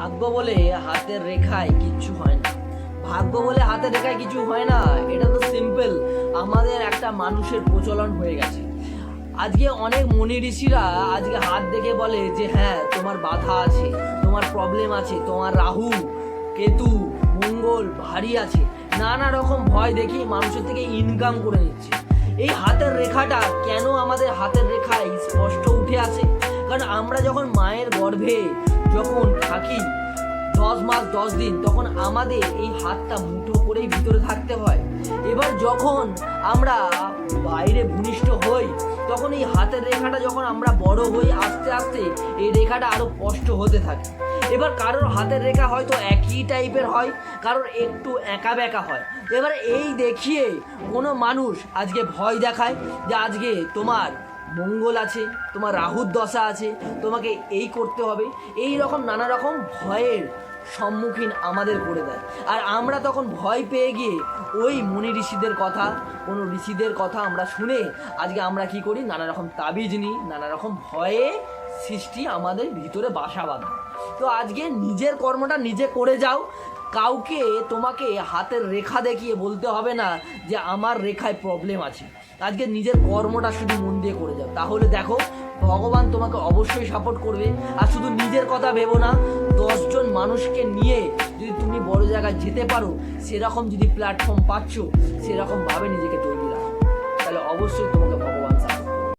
ভাগ্য বলে হাতের রেখায় কিচ্ছু হয় না। ভাগ্য বলে হাতের রেখায় কিছু হয় না, এটা তো সিম্পল আমাদের একটা মানুষের প্রচলন হয়ে গেছে। আজকে অনেক মনি ঋষিরা আজকে হাত দেখে বলে যে হ্যাঁ তোমার বাধা আছে, তোমার প্রবলেম আছে, তোমার রাহু, কেতু, মঙ্গল ভারী আছে। নানা রকম ভয় দেখিয়ে মানুষের থেকে ইনকাম করে নিচ্ছে। এই হাতের রেখাটা কেন আমাদের হাতের রেখায় স্পষ্ট উঠে আসে? কারণ আমরা যখন মায়ের গর্ভে যখন থাকি, দশ মাস, দশ দিন, তখন আমাদের এই হাতটা মুঠো করেই ভিতরে থাকতে হয়। এবার যখন আমরা বাইরে ভূমিষ্ঠ হই, তখন এই হাতের রেখাটা যখন আমরা বড় হই, আস্তে আস্তে এই রেখাটা আরও স্পষ্ট হতে থাকে। এবার কারোর হাতের রেখা হয়তো একই টাইপের হয়, কারোর একটু একা বেঁকা হয়। এবার এই দেখিয়ে কোনো মানুষ আজকে ভয় দেখায় যে আজকে তোমার মঙ্গল আছে, তোমার রাহুর দশা আছে, তোমাকে এই করতে হবে। এই রকম নানা রকম ভয়ের সম্মুখীন আমাদের করে দেয়। আর আমরা তখন ভয় পেয়ে গিয়ে ওই মুনি ঋষিদের কথা, কোনো ঋষিদের কথা আমরা শুনে আজকে আমরা কি করি? নানা রকম তাবিজ নিই, নানা রকম ভয়ে সৃষ্টি আমাদের ভিতরে বাসা বাঁধা। তো আজকে নিজের কর্মটা নিজে করে যাও কাউকে তোমাকে হাতের রেখা দেখিয়ে বলতে হবে না যে আমার রেখায় প্রবলেম আছে। আজকে নিজের কর্মটা শুধু মন দিয়ে করে যাও। তাহলে দেখো, ভগবান তোমাকে অবশ্যই সাপোর্ট করবে। আর শুধু নিজের কথা ভেবো না, দশজন মানুষকে নিয়ে যদি তুমি বড় জায়গায় যেতে পারো, সেরকম যদি প্ল্যাটফর্ম পাচ্ছ সেরকমভাবে নিজেকে তৈরি রাখো। তাহলে অবশ্যই